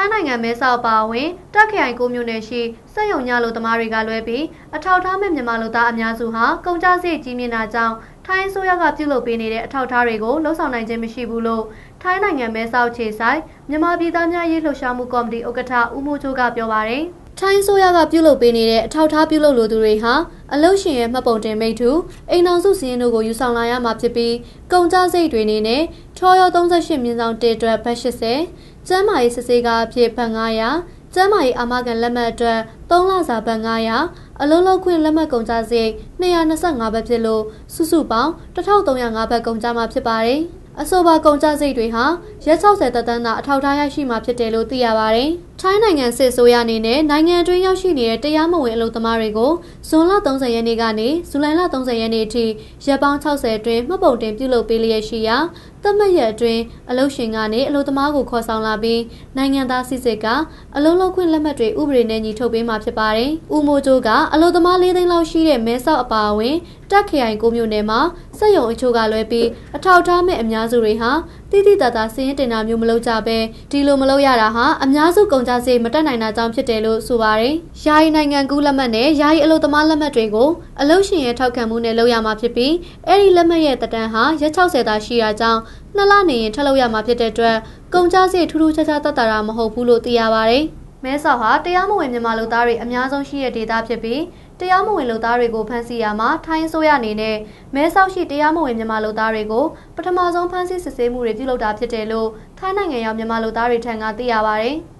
ထိုင်းနိုင်ငံမဲဆောက်ပါဝင်တက်ခိုင်ကိုမျိုးနယ်ရှိစက်ရုံညလို့သမားတွေကလွဲပြီးအထောက်ထားမဲ့မြန်မာလူသားအများစုဟာကုန်ကြစည်ကြီးမြင့်တာကြောင့်ထိုင်းအစိုးရကပြုလုပ်ပေးနေတဲ့အထောက်အထားတွေကိုလှုံ့ဆော်နိုင်ခြင်းမရှိဘူးလို့ထိုင်းနိုင်ငံမဲဆောက်ခြေဆိုင်မြန်မာပြည်သားများရေးလှုပ်ရှားမှုကော်မတီဥက္ကဋ္ဌဦးမိုးချိုးကပြောပါရယ်ထိုင်းဆိုရကပြုလုပ်ပေးနေတဲ့အထောက်အထားပြုလုပ်လိုသူတွေဟာအလုရှင်ရဲ့မှတ်ပုံတင်မိတ်ထုအိမ်အောင်စုစည်းရင်တို့ကိုယူဆောင်လာရမှာဖြစ်ပြီးကုန်ကြစိတ်တွေနေနဲ့ထောရော38မြင်းဆောင်တေအတွက်ဘတ်80 ကျမ်းမာရေးစစ်ဆေးကားအဖြစ်ဘတ်900ကျမ်းမာရေးအာမခံလက်မှတ်အတွက်3လစာဘတ်900အလုံးလုံးခွင့်လက်မှတ်ကုန်ကြစိတ်225ဘတ်ဖြစ်လို့စုစုပေါင်း1305ဘတ်ကုန်ကြမှာဖြစ်ပါတယ်။အဆိုပါကုန်ကြစိတ်တွေဟာရက်60သက်တမ်းသာအထောက်ထားရရှိမှာဖြစ်တယ်လို့သိရပါတယ်။ထိုင်းနိုင်ငံစစ်ဆိုးရအနေနဲ့နိုင်ငံအတွင်းရောက်ရှိနေတဲ့တရားမဝင်အလုပ်သမားတွေကိုဇွန်လ30ရက်နေ့ကနေဇူလိုင်လ30ရက်နေ့အထိရက်ပေါင်း60အတွင်းမှတ်ပုံတင်ပြုလုပ်ပေးလျက်ရှိရာသတ်မှတ်ရက်အတွင်းအလုပ်ရှင်ကနေအလုပ်သမားကိုခေါ်ဆောင်လာပြီးနိုင်ငံသားစစ်စစ်ကအလုံးလုံးခွင့်လက်မှတ်တွေဥပဒေနဲ့ညီထုတ်ပေးမှာဖြစ်ပါတယ်။ဦးမိုးကျိုးကအလုပ်သမား၄သိန်းလောက်ရှိတဲ့မဲဆောက်အပါအဝင်တက်ခရိုင်ကိုမြို့နယ်မှာစက်ရုံအချို့ကလွဲပြီးအထောက်ထားမဲ့အများစုတွေဟာ တိတိတတ်တာစည်ရင်တင်တာမျိုးမလုပ်ကြဘဲဒီလိုမလုပ်ရတာဟာအများစုကုန်ကြစည်မတက်နိုင်တာကြောင့်ဖြစ်တယ်လို့ဆိုပါတယ်။ယာယီနိုင်ငံကူးလက်မှတ်နဲ့ယာယီအလုပ်သမားလက်မှတ်တွေကိုအလုပ်ရှင်ရဲ့ထောက်ခံမှုနဲ့လုပ်ရမှာဖြစ်ပြီးအဲ့ဒီလက်မှတ်ရဲ့တက်တန်းဟာရက်60သာရှိတာကြောင့်နှစ်လနေရင်ထပ်လုပ်ရမှာဖြစ်တဲ့အတွက်ကုန်ကြစည်ထူးထူးခြားခြားတက်တာတာမဟုတ်ဘူးလို့သိရပါတယ်။ မဲဆောက်ဟာတရားမဝင်မြန်မာလူသားတွေအများဆုံးရှိတဲ့ဒေသဖြစ်ပြီးတရားမဝင်လူသားတွေကိုဖမ်းဆီးရမှာထိုင်းအစိုးရအနေနဲ့မဲဆောက်ရှိတရားမဝင်မြန်မာလူသားတွေကိုပထမဆုံးဖမ်းဆီးစစ်ဆေးမှုတွေပြုလုပ်တာဖြစ်တယ်လို့ထိုင်းနိုင်ငံရောက်မြန်မာလူသားတွေထံကသိရပါဗျ။